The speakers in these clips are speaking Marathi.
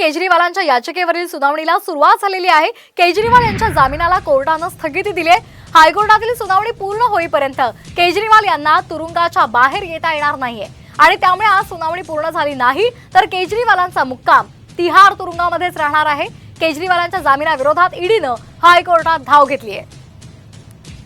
केजरीवालांच्या याचिकेवरील सुनावणीला सुरुवात झालेली आहे. केजरीवाल यांच्या जामिनाला कोर्टानं स्थगिती दिली आहे हायकोर्टातील सुनावणी पूर्ण होईपर्यंत केजरीवाल यांना तुरुंगाच्या बाहेर येता येणार नाहीये. आणि त्यामुळे आज सुनावणी पूर्ण झाली नाही तर केजरीवालांचा मुक्काम तिहार तुरुंगामध्येच राहणार आहे. केजरीवालांच्या जामिनाविरोधात ईडीनं हायकोर्टात धाव घेतली आहे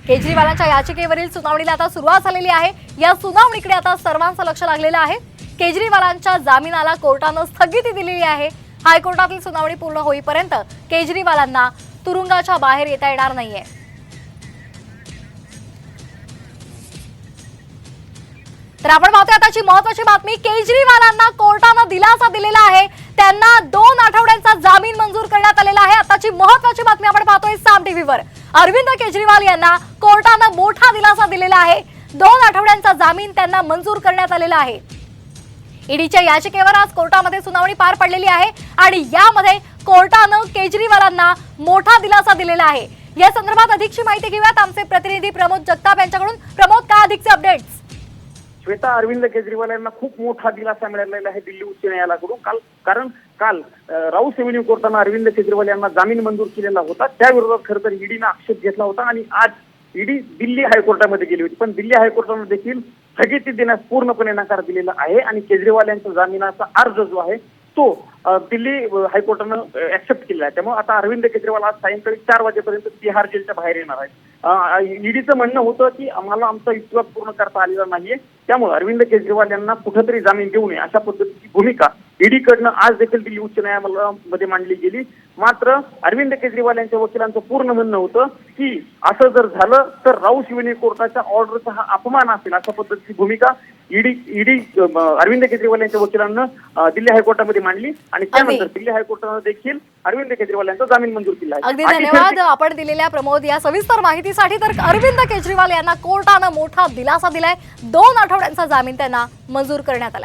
केजरीवालांच्या याचिकेवरील सुनावणीला आता सुरुवात झालेली आहे. या सुनावणीकडे आता सर्वांचं लक्ष लागलेलं आहे. केजरीवालांच्या जामिनाला कोर्टानं स्थगिती दिलेली आहे. हायकोर्टातील सुनावणी पूर्ण होईपर्यंत केजरीवालांना तुरुंगाच्या बाहेर येता येणार नाहीये. तर आपण पाहतोय आताची महत्वाची बातमी केजरीवालांना कोर्टानं दिलासा दिलेला आहे. त्यांना दोन आठवड्यांचा जामीन मंजूर करण्यात आलेला आहे. आताची महत्वाची बातमी आपण पाहतोय साम टीव्हीवर. अरविंद केजरीवाल यांना कोर्टानं मोठा दिलासा दिलेला आहे. दोन आठवड्यांचा जामीन त्यांना मंजूर करण्यात आलेला आहे. ईडीच्या याचिकेवर आज कोर्टामध्ये सुनावणी पार पडलेली आहे आणि यामध्ये कोर्टानं केजरीवालांना मोठा दिलासा दिलेला आहे. या संदर्भात अधिकची माहिती घेऊयात आमचे प्रतिनिधी प्रमोद जगताप यांच्याकडून. प्रमोद काय अधिकचे अपडेट्स श्वेता अरविंद केजरीवाल यांना खूप मोठा दिलासा मिळालेला आहे दिल्ली उच्च न्यायालयाकडून. काल कारण काल राऊस एव्हेन्यू कोर्टानं अरविंद केजरीवाल यांना जामीन मंजूर केलेला होता. त्याविरोधात खरं तर ईडीनं आक्षेप घेतला होता आणि आज ईडी दिल्ली हायकोर्टामध्ये गेली होती. पण दिल्ली हायकोर्टानं देखील स्थगिती देण्यास पूर्णपणे नकार दिलेला आहे आणि केजरीवाल यांचा जामिनाचा अर्ज जो आहे तो दिल्ली हायकोर्टानं ऍक्सेप्ट केलेला आहे. त्यामुळे आता अरविंद केजरीवाल आज सायंकाळी चार वाजेपर्यंत तिहार जेलच्या बाहेर येणार आहे ईडीचं म्हणणं होतं की आम्हाला आमचा युक्तिवाद पूर्ण करता आलेला नाहीये. त्यामुळे अरविंद केजरीवाल यांना कुठेतरी जामीन देऊ नये अशा पद्धतीची भूमिका ईडीकडनं आज देखील दिल्ली उच्च न्यायालयामध्ये मांडली गेली. मात्र अरविंद केजरीवाल यांच्या वकिलांचं पूर्ण म्हणणं होतं की असं जर झालं तर राऊस युनियन कोर्टाच्या ऑर्डरचा हा अपमान असेल अशा पद्धतीची भूमिका ईडी ईडी अरविंद केजरीवाल यांच्या वकिलांना दिल्ली हायकोर्टामध्ये मांडली. आणि त्यानंतर दिल्ली हायकोर्टानं देखील अरविंद केजरीवाल यांचा जामीन मंजूर केला अगदी धन्यवाद. आपण दिलेल्या प्रमोद या सविस्तर माहितीसाठी तर अरविंद केजरीवाल यांना कोर्टानं मोठा दिलासा दिलाय. दोन आठवड्यांचा जामीन त्यांना मंजूर करण्यात आलाय.